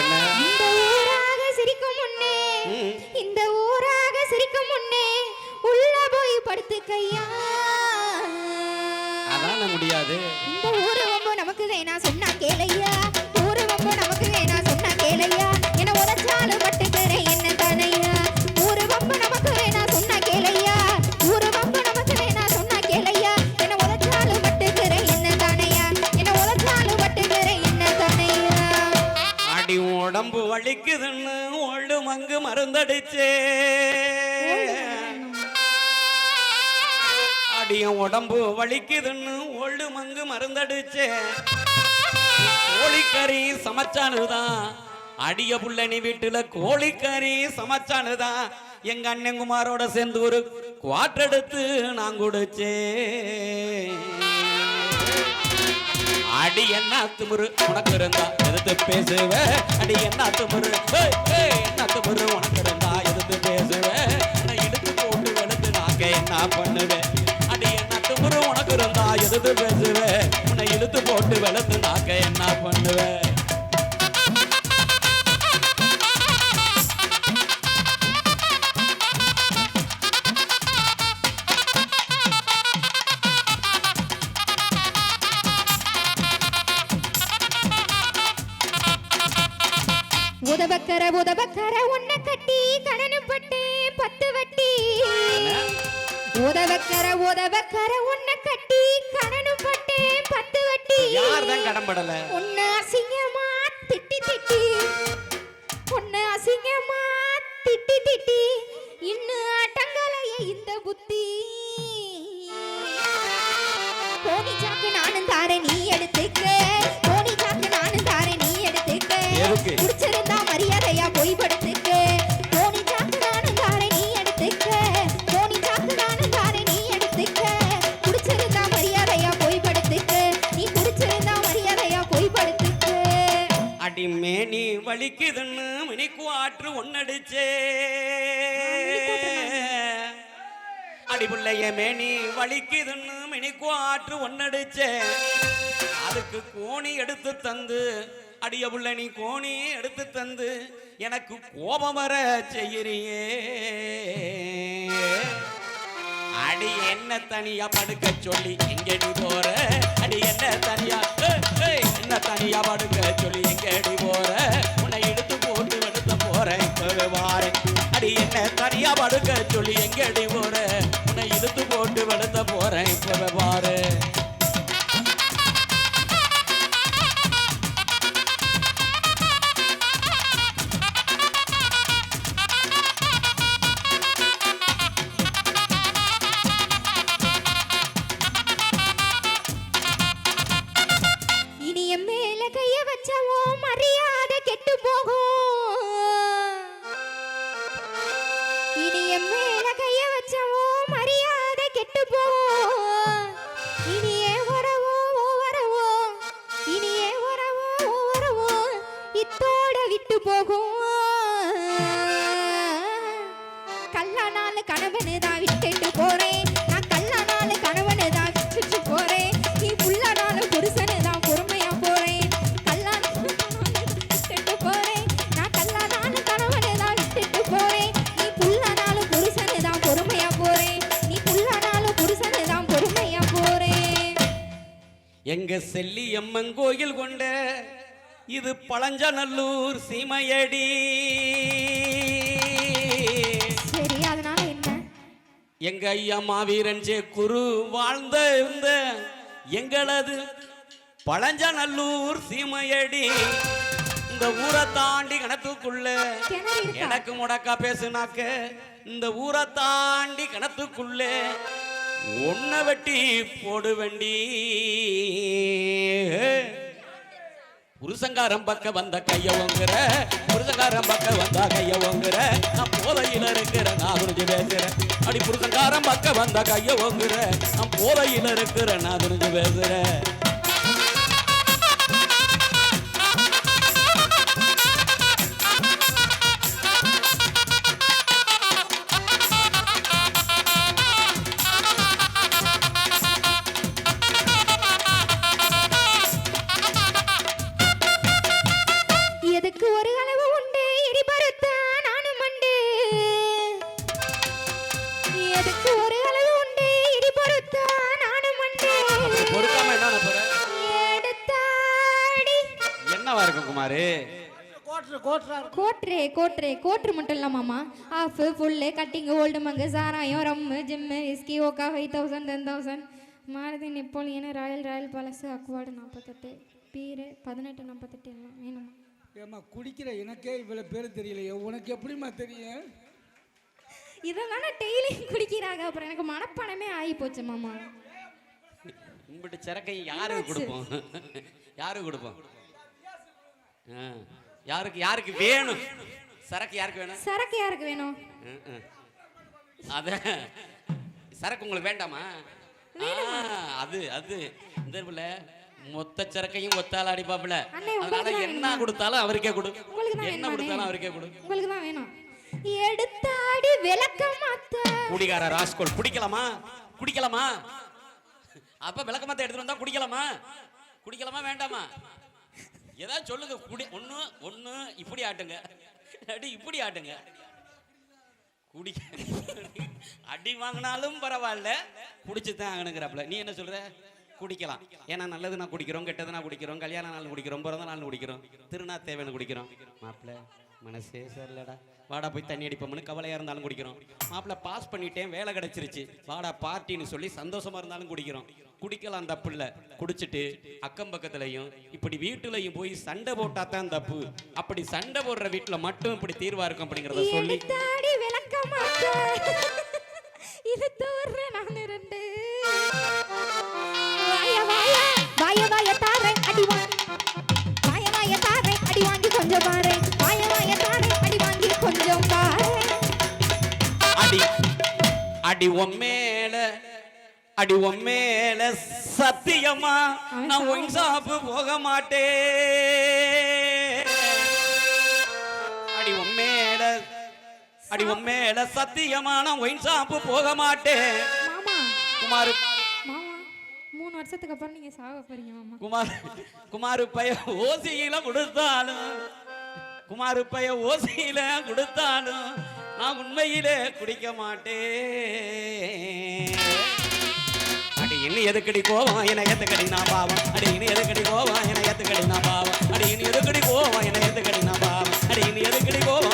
இந்த ஊராக சிரிக்கும் முன்னே இந்த ஊராக சிரிக்கும் முன்னே உள்ள போய் படுத்து முடியாது. இந்த ஊரு நமக்கு வேணா சொன்னா கேளையா. உடம்பு வலிக்குதுன்னு ஓடு மங்கு மருந்தடிச்சே. அடியும் உடம்பு வலிக்குதுன்னு ஓடு மங்கு மருந்தடிச்சே. கோழிக்கறி சமைச்சானுதான். அடிய புள்ளனி வீட்டுல கோழிக்கறி சமைச்சானுதான். எங்க அண்ணன் குமாரோட சேர்ந்து ஒரு குவாட்டெடுத்து நான் குடிச்சேன் அடி என்ன துமுரு உனக்கு இருந்தா எதிர்த்து பேசுவ? அடி என்ன துமுரு? என்ன துமுரு உனக்கு இருந்தா எதிர்த்து பேசுவ? இழுத்து போட்டு வெளுத்து நாக்க என்ன பண்ணுவேன் அடி என்ன துமுரு உனக்கு இருந்தா எதிர்த்து பேசுவ? உன்னை இழுத்து போட்டு வெளுத்து நாக்க என்ன பண்ணுவேன் உதவக்கர உதவக்கர உன்னை கட்டி கடனு பட்டு பத்து வட்டி. உதவக்கர உதவக்கர உன்னை கட்டி கடனு பட்டு பத்து வட்டி. யார் தான் கடன்படல உன்னை அசிங்கமா திட்டி திட்டி. உன்னை அசிங்கமா திட்டி திட்டி. இன்னும் அட்டங்கலைய இந்த புத்தி. ஆற்று ஒன்னடிச்சே அடி புள்ளைய மேனி வலிக்குதுன்னு மினிக்கு ஆற்று ஒன்னடிச்சே அதுக்கு கோணி எடுத்து தந்து அடிய புள்ள நீ கோணி எடுத்து தந்து எனக்கு கோபம் வர செய்யறியே. அடி என்ன தனியா படுக்க சொல்லி எங்கடி போற? அடி என்ன தனியா என்ன தனியா படுக்க சொல்லி எங்கடி போற? உன்னை எடுத்து போறேன் இப்பவே அடி என்ன தனியா படுக்க சொல்லி எங்கடி போற எங்க செல்லி அம்மன் கோயில் கொண்ட இது பழஞ்சநல்லூர் சீமையடி. சரி அதனால என்ன? எங்க ஐயா மாவீரன் ஜே குரு வாழ்ந்த இருந்த எங்களது பழஞ்சநல்லூர் சீமையடி. இந்த ஊரை தாண்டி கணத்துக்குள்ள எனக்கு முடக்கா பேசுனாக்க இந்த ஊரை தாண்டி கணத்துக்குள்ள உன்னை வெட்டி போடு வண்டி புருஷங்காரம் பக்க வந்த கைய ஓங்குற புருஷங்காரம் பக்க வந்தா கைய ஓங்குற நான் போதையில இருக்கிற நான் துணிஞ்சு பேசுறேன் அப்படி புருஷங்காரம் பக்க வந்த கைய ஓங்குற நான் போதையில இருக்கிற நான் துணிஞ்சு பேசுறேன் குமாரு? கோட்ரு கோட்ரா கோட்ரே கோட்ரே கோட்ரு மட்டும் இல்லை மாமா. ஆஃபு ஃபுல்லு கட்டிங்கு ஓல்டு மங்கு சாராயம் ரம்மு ஜிம்மு whisky ஓக்கா five thousand ten thousand Maruti Napoleon Royal Royal பழசு அக்வார்டு நாற்பத்தெட்டு பீரு பதினெட்டு நாற்பத்தெட்டு எல்லாம் வேணுமா? ஏம்மா குடிக்கிற எனக்கே இவ்வளோ பேர் தெரியலையே. உனக்கு எப்படிம்மா தெரியும்? இதெல்லாம் டெய்லியும் குடிக்கிறாங்க. அப்புறம் எனக்கு மனப்பாடமே ஆகி போச்சு மாமா. உங்கள்கிட்ட சரக்கை யாருக்கு கொடுப்போம்? யாருக்கு கொடுப்போம்? யாருக்கு யாருக்கு வேணும்? சரக்கு யாருக்கு வேணும்? சரக்கு யாருக்கு வேணும். அத சரக்கு உங்களுக்கு வேண்டாமா? அது அது. இந்த இதுல மொத்த சரக்கையும் ஒத்தால அடிப்பாப்புல. அதனால என்ன? கொடுத்தாலும் அவருக்கே கொடு. என்ன? கொடுத்தாலும் அவருக்கே கொடு. உங்களுக்கு தான் வேணும். எடுத்தாடி விளக்க மாத்த குடிகார ராஸ்கோல் குடிக்கலாமா? குடிக்கலாமா? அப்ப விளக்கமாத்த எடுத்துட்டு வந்தா குடிக்கலாமா? குடிக்கலாமா வேண்டாமா? ஏதாவது சொல்லுங்க குடி ஒன்று ஒன்று இப்படி ஆட்டுங்க. அடி இப்படி ஆட்டுங்க. குடி அடி வாங்கினாலும் பரவாயில்ல குடிச்சு தான் ஆகணுங்கிறாப்புல. நீ என்ன சொல்ற? குடிக்கலாம். ஏன்னா நல்லது நான் குடிக்கிறோம் கெட்டது நான் குடிக்கிறோம் கல்யாண நாள் குடிக்கிறோம் பிறந்த நாள் குடிக்கிறோம் திருநா தேவையான குடிக்கிறோம். மாப்பிள்ள மனசே சரியில்லடா. வாடா போய் தண்ணி அடிப்போம்னு கவலையா இருந்தாலும் குடிக்கிறோம். மாப்பிள்ள பாஸ் பண்ணிட்டேன் வேலை கிடைச்சிருச்சு. வாடா பார்ட்டின்னு சொல்லி சந்தோஷமா இருந்தாலும் குடிக்கிறோம். குடிக்கலாம் தப்பு இல்ல குடிச்சிட்டு அக்கம் பக்கத்துலயும் இப்படி வீட்டுலயும் போய் சண்டை போட்டா தான் தப்பு அப்படி சண்டை போடுற வீட்டுல மட்டும் இப்படி தீர்வா இருக்கும் அப்படிங்கறத சொல்லி இது தோற நான் ரெண்டு அடி. அடி உம்மேல அடி உம்மேல சத்தியமா நான் ஒயின் ஷாப்பு போக மாட்டேன். அடி உம்மேல அடி உம்மேல சத்தியமா நான் ஒயின் ஷாப்பு போக மாட்டேன். மாமா. குமார். மூணு வருஷத்துக்கு அப்புறம் நீங்க சாக போறீங்க மாமா. குமார் குமார் பைய ஓசியில கொடுத்தாலும் குமார் பைய ஓசியில கொடுத்தாலும் நான் உண்மையிலே குடிக்க மாட்டேன். அடி இன்னும் எதுக்கடி கோவம்? என எத்துக்கடி நான் பாவம். அடி இனி எதுக்கடி கோவம்? என எத்துக்கடி நான் பாவம். அடி இன்னும் எதுக்கடி கோவம்? என எத்துக்கடி நான் பாவம். அடி இன்னும் எதுக்கடி கோவம்?